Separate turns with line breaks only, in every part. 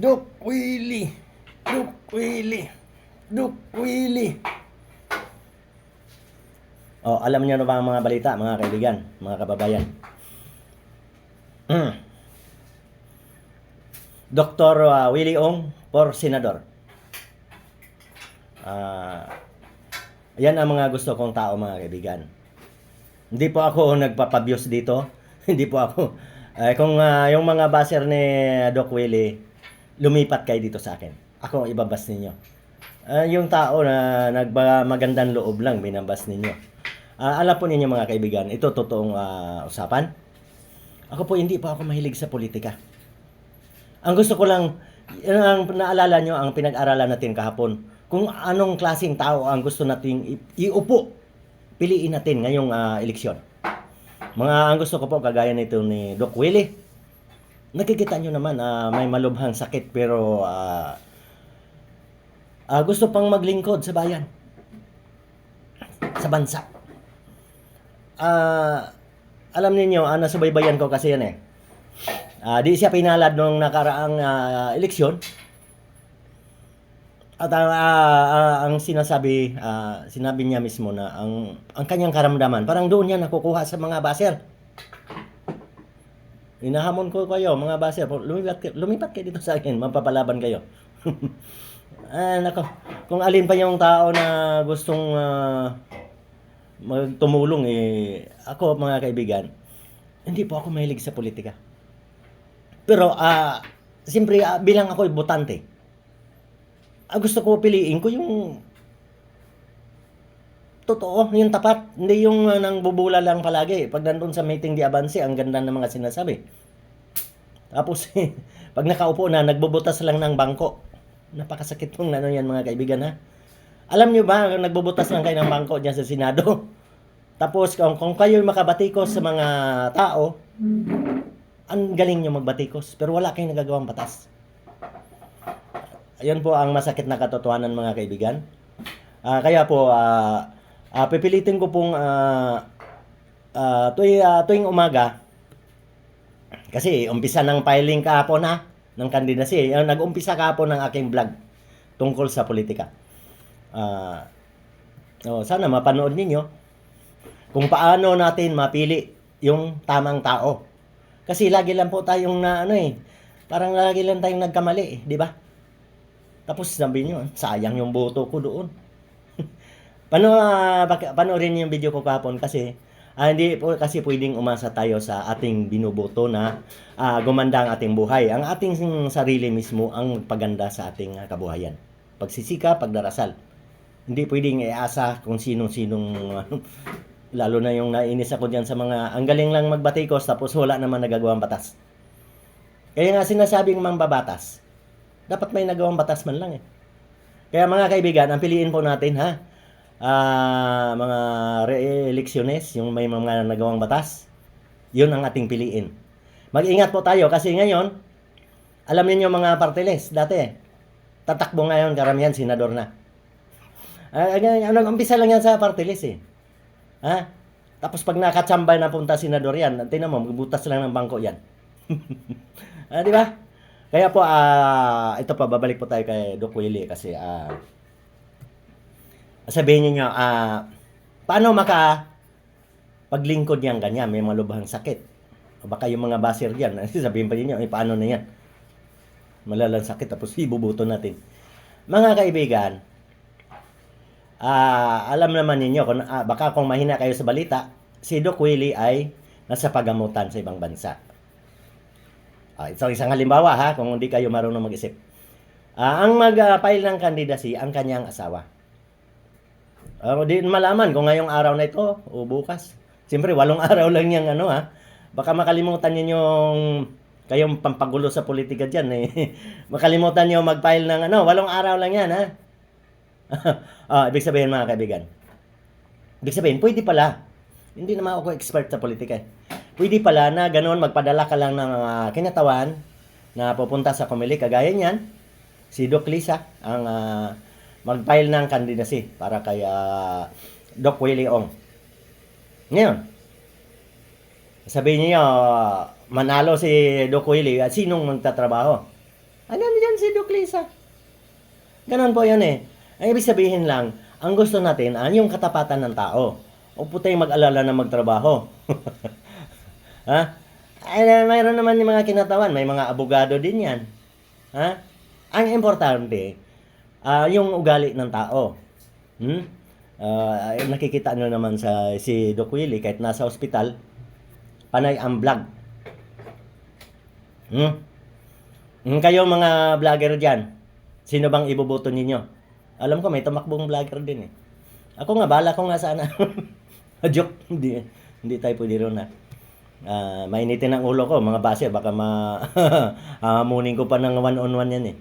Doc Willie. Doc Willie. Doc Willie. Oh, alam niyo na ba ang mga balita, mga kaibigan, mga kababayan? Mm. Dr. uh, Willie Ong for senador. Ah, yan ang mga gusto kong tao, mga kaibigan. Hindi po ako nagpapabios dito. Hindi po ako. Eh, kung ah, yung mga baser ni Doc Willie, lumipat kayo dito sa akin. Ako ang ibabas ninyo. Ah, yung tao na nagba magandang loob lang binabas ninyo. Ah, alam po ninyo mga kaibigan, ito totoong ah, usapan. Ako po hindi po ako mahilig sa politika. Ang gusto ko lang, ang naalala nyo ang pinag-aralan natin kahapon. Kung anong klaseng tao ang gusto nating iupo, piliin natin ngayong ah, eleksyon. Mga ang gusto ko po, kagaya nito ni Doc Willie. Nakikita nyo naman, ah, may malubhang sakit pero ah, ah, gusto pang maglingkod sa bayan. Sa bansa. Ah, alam niyo ah, nasubaybayan ko kasi yan eh. Ah, di siya pinalad nung nakaraang ah, eleksyon. At ang, ah, ah, ang sinasabi, ah, sinabi niya mismo na ang ang kanyang karamdaman, parang doon niya nakukuha sa mga baser. Inahamon ko kayo, mga baser, lumipat, kayo- lumipat kayo dito sa akin, mapapalaban kayo. ah, nako, kung alin pa yung tao na gustong ah, magtumulong, eh, ako, mga kaibigan, hindi po ako mahilig sa politika. Pero, ah, siyempre, ah, bilang ako botante, ah, gusto ko piliin ko yung totoo, yung tapat. Hindi yung uh, nang bubula lang palagi. Pag nandun sa meeting di avanse, ang ganda ng mga sinasabi. Tapos, pag nakaupo na, nagbubutas lang ng bangko. Napakasakit pong ano yan mga kaibigan ha. Alam nyo ba, nagbubutas lang kayo ng bangko dyan sa Senado. Tapos, kung, kung kayo makabatikos sa mga tao, ang galing nyo magbatikos. Pero wala kayong nagagawang batas. Ayun po ang masakit na katotohanan mga kaibigan. Ah, kaya po, ah, ah, pipilitin ko pong ah, ah, tuwi- ah, tuwing umaga, kasi umpisa ng filing kahapon na ng candidacy. Uh, nag-umpisa kahapon ng aking vlog tungkol sa politika. Ah, oh, sana mapanood ninyo kung paano natin mapili yung tamang tao. Kasi lagi lang po tayong na ano eh, parang lagi lang tayong nagkamali eh, di ba? Tapos sabi nyo, sayang yung boto ko doon. Pano, uh, panoorin niyo yung video ko kahapon kasi ah, hindi po kasi pwedeng umasa tayo sa ating binuboto na ah, gumanda ang ating buhay. Ang ating sarili mismo ang paganda sa ating ah, kabuhayan. Pagsisika, pagdarasal. Hindi pwedeng iasa kung sinong-sinong ano, lalo na yung nainis ako diyan sa mga ang galing lang magbatikos tapos wala naman nagagawang batas. Kaya nga sinasabing mambabatas, dapat may nagawang batas man lang eh. Kaya mga kaibigan, ang piliin po natin ha, ah mga re-electiones, yung may mga nagawang batas, yun ang ating piliin. Mag-ingat po tayo kasi ngayon, alam niyo mga party list, dati, tatakbo ngayon karamihan senador na. Uh, nag-umpisa lang yan sa party list eh. Ha? Tapos pag nakatsambay na punta senador yan, tingnan mo, magbutas lang ng bangko yan. ah, di ba? Kaya po, ah ito pa, babalik po tayo kay Doc Willie kasi ah sabihin niyo ah paano maka paglingkod niyan ganyan, may malubhang sakit. O baka yung mga baser diyan, sabihin pa niyo, eh, paano na yan? Malalang sakit, tapos ibubuto natin. Mga kaibigan, ah alam naman ninyo, kung, ah, baka kung mahina kayo sa balita, si Doc Willie ay nasa pagamutan sa ibang bansa. Ah, ito isang halimbawa ha, kung hindi kayo marunong mag-isip. Ah, ang mag-file ng candidacy ang kanyang asawa. Ah, di malaman kung ngayong araw na ito o bukas. Siyempre, walong araw lang yung ano ha. Baka makalimutan niyo yung kayong pampagulo sa politika diyan eh. makalimutan niyo mag-file ng ano, walong araw lang yan ha. ah, ibig sabihin mga kaibigan. Ibig sabihin, pwede pala. Hindi naman ako expert sa politika. eh. Pwede pala na ganoon magpadala ka lang ng uh, kinatawan na pupunta sa Comelec kagaya niyan. Si Doc Lisa ang ah, mag-file ng candidacy para kay ah, Doc Willie Ong. Ngayon, sabihin niyo, manalo si Doc Willie, at sinong magtatrabaho? Ano yan si Doc Lisa? Ganon po yan eh. Ang ibig sabihin lang, ang gusto natin ay yung katapatan ng tao. O po tayong mag-alala na magtrabaho. ha? Ay, mayroon naman yung mga kinatawan, may mga abogado din yan. Ha? Ang importante, ah, yung ugali ng tao. Hmm? Ah, ay, nakikita nyo naman sa si Doc Willie, kahit nasa ospital, panay ang vlog. Hmm? Hmm, kayo mga vlogger dyan, sino bang iboboto ninyo? Alam ko may tumakbong vlogger din eh. Ako nga, bala ko nga sana. Joke, hindi, hindi tayo pwede ron ha. Ah, mainitin ang ulo ko, mga base, baka ma hamunin ko pa ng one-on-one yan eh.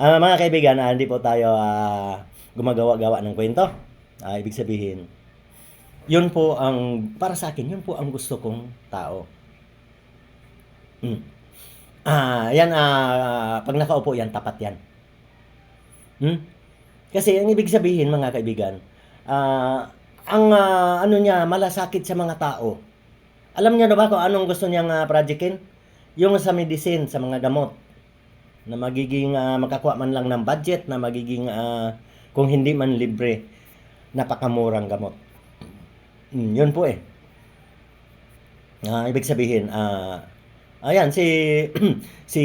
Ah, mga kaibigan, ah, hindi po tayo ah, gumagawa-gawa ng kwento. Ah, ibig sabihin, yun po ang, para sa akin, yun po ang gusto kong tao. Hmm. Ah, yan, ah, pag nakaupo yan, tapat yan. Hmm? Kasi ang ibig sabihin, mga kaibigan, ah, ang ah, ano niya, malasakit sa mga tao. Alam niyo na ba kung anong gusto niyang uh, projectin? Yung sa medicine, sa mga gamot. Na magiging ah, makakuha man lang ng budget, na magiging, ah, kung hindi man libre, napakamurang gamot. Hmm, yun po eh. Ah, ibig sabihin, ah, ayan, si, si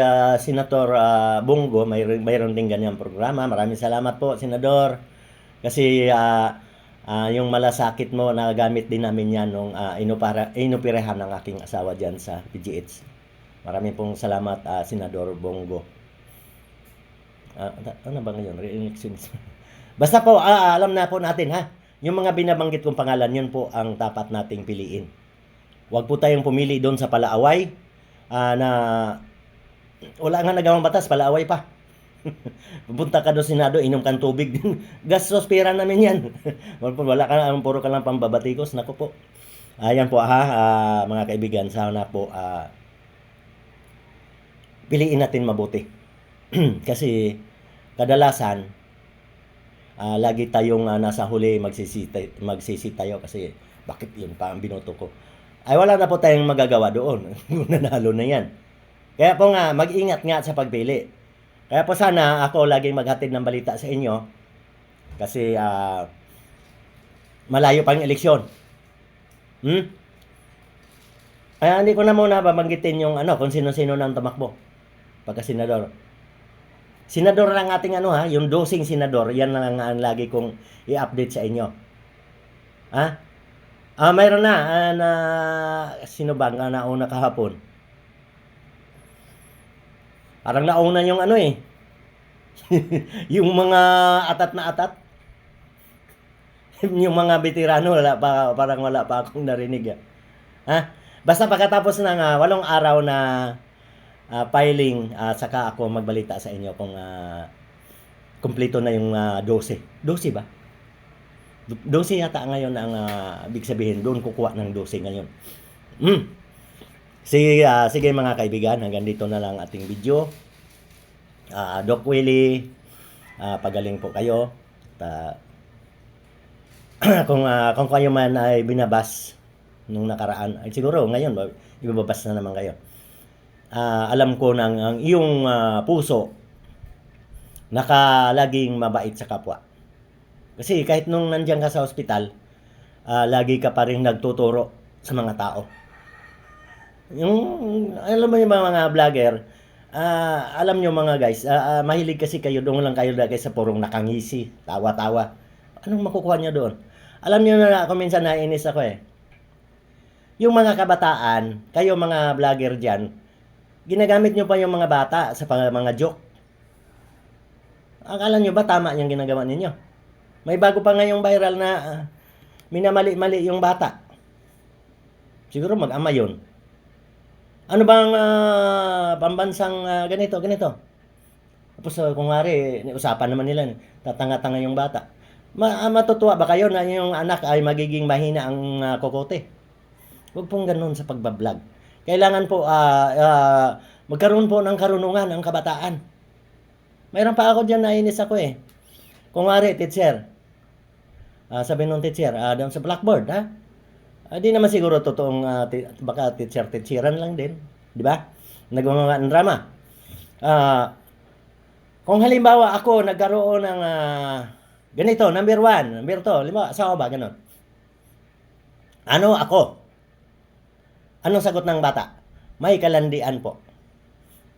ah, Senator ah, Bungo, may, mayroon din ganyang programa. Maraming salamat po, Senador. Kasi ah, ah, yung malasakit mo, nagagamit din namin yan nung ah, inupara, inupirehan ng aking asawa dyan sa PGH. Maraming pong salamat, ah, Senador Bongo. Ah, ano ba ngayon? Re-elections. Basta po, ah, alam na po natin ha. Yung mga binabanggit kong pangalan, yun po ang dapat nating piliin. Huwag po tayong pumili doon sa palaaway ah, na wala nga nagawang batas, palaaway pa. Pupunta ka doon Senado, inom kang tubig. Gastos pera namin yan. wala, ka lang, puro ka lang pambabatikos. Naku po. Ayan po ha, ah, mga kaibigan, sana po ah, piliin natin mabuti. Kasi kadalasan, ah, lagi tayong ah, nasa huli magsisi, magsisi tayo kasi bakit yun pa ang binoto ko. Ay wala na po tayong magagawa doon. Nanalo na yan. Kaya po nga, mag-ingat nga sa pagpili. Kaya po sana ako laging maghatid ng balita sa inyo kasi ah, malayo pang eleksyon. Hmm? Kaya hindi ko na muna babanggitin yung ano, kung sino-sino nang tumakbo pagka senador. Senador lang ating ano ha, yung dosing senador, yan lang ang lagi kong i-update sa inyo. Ha? Ah, mayroon na ah, na sino ba ang nauna kahapon? Parang nauna yung ano eh. yung mga atat na atat. yung mga veterano wala pa parang wala pa akong narinig. ah. Ha? Basta pagkatapos ng ah, walong araw na ah, filing, ah, saka ako magbalita sa inyo kung ah, kumpleto na yung ah, 12. 12 ba? 12 yata ngayon ang ah, ibig sabihin doon kukuha ng 12 ngayon. Mm. Sige, ah, sige mga kaibigan, hanggang dito na lang ating video. Ah, Doc Willie, ah, pagaling po kayo. Ta kung ah, kung kayo man ay binabas nung nakaraan, ay siguro ngayon ba- ibababas na naman kayo. Ah, alam ko nang ang iyong ah, puso nakalaging mabait sa kapwa. Kasi kahit nung nandiyan ka sa ospital, ah, lagi ka pa rin nagtuturo sa mga tao. Yung, alam mo yung mga, vlogger, ah, alam nyo mga guys, ah, ah, mahilig kasi kayo, doon lang kayo lagi sa purong nakangisi, tawa-tawa. Anong makukuha nyo doon? Alam nyo na ako minsan nainis ako eh. Yung mga kabataan, kayo mga vlogger dyan, ginagamit nyo pa yung mga bata sa mga joke. Akala nyo ba tama yung ginagawa ninyo? May bago pa ngayong viral na ah, minamali-mali yung bata. Siguro mag-ama yun. Ano bang ah, pambansang ah, ganito, ganito? Tapos uh, kung ngari, usapan naman nila, tatanga-tanga yung bata. Ma matutuwa ba kayo na yung anak ay magiging mahina ang ah, kokote? Huwag pong ganun sa pagbablog. Kailangan po ah, ah, magkaroon po ng karunungan ang kabataan. Mayroon pa ako dyan nainis ako eh. Kung ngari, teacher, ah, sabi nung teacher, ah, doon sa blackboard, ha? Ah, di naman siguro totoong ah, ti- baka teacher teacheran lang din, di ba? Nagawa ng drama. Ah, kung halimbawa ako nagkaroon ng ah, ganito, number one, number two, halimbawa, asawa ba, ganon. Ano ako? Anong sagot ng bata? May kalandian po.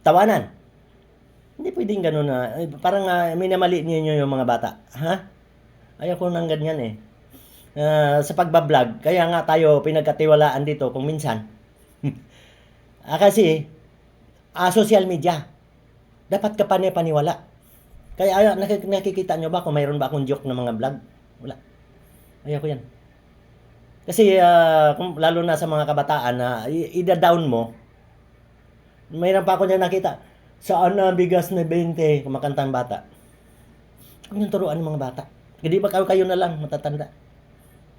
Tawanan. Hindi pwedeng ganun na, eh, parang uh, minamali niyo yung mga bata. Ha? Ayoko nang ganyan eh. Ah, sa pagbablog, kaya nga tayo pinagkatiwalaan dito kung minsan. ah, kasi, ah, social media, dapat ka pani-paniwala. Kaya ay, nakik- nakikita nyo ba kung mayroon ba akong joke ng mga vlog? Wala. Ayoko yan. Kasi ah, kung, lalo na sa mga kabataan na ida-down mo, mayroon pa ako niya nakita, saan na bigas na 20, kumakanta ang bata. Huwag niyong turuan ng mga bata. Hindi ba kayo, kayo na lang, matatanda.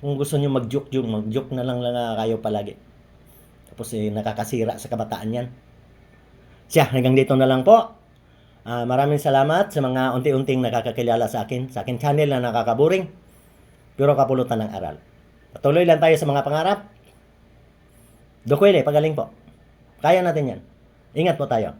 Kung gusto niyo mag-joke yung mag-joke na lang lang ah, kayo palagi. Tapos eh, nakakasira sa kabataan yan. Siya, hanggang dito na lang po. Ah, maraming salamat sa mga unti-unting nakakakilala sa akin, sa akin channel na nakakaburing, pero kapulutan ng aral. Patuloy lang tayo sa mga pangarap. Dukwele, pagaling po. Kaya natin yan. Ingat po tayo.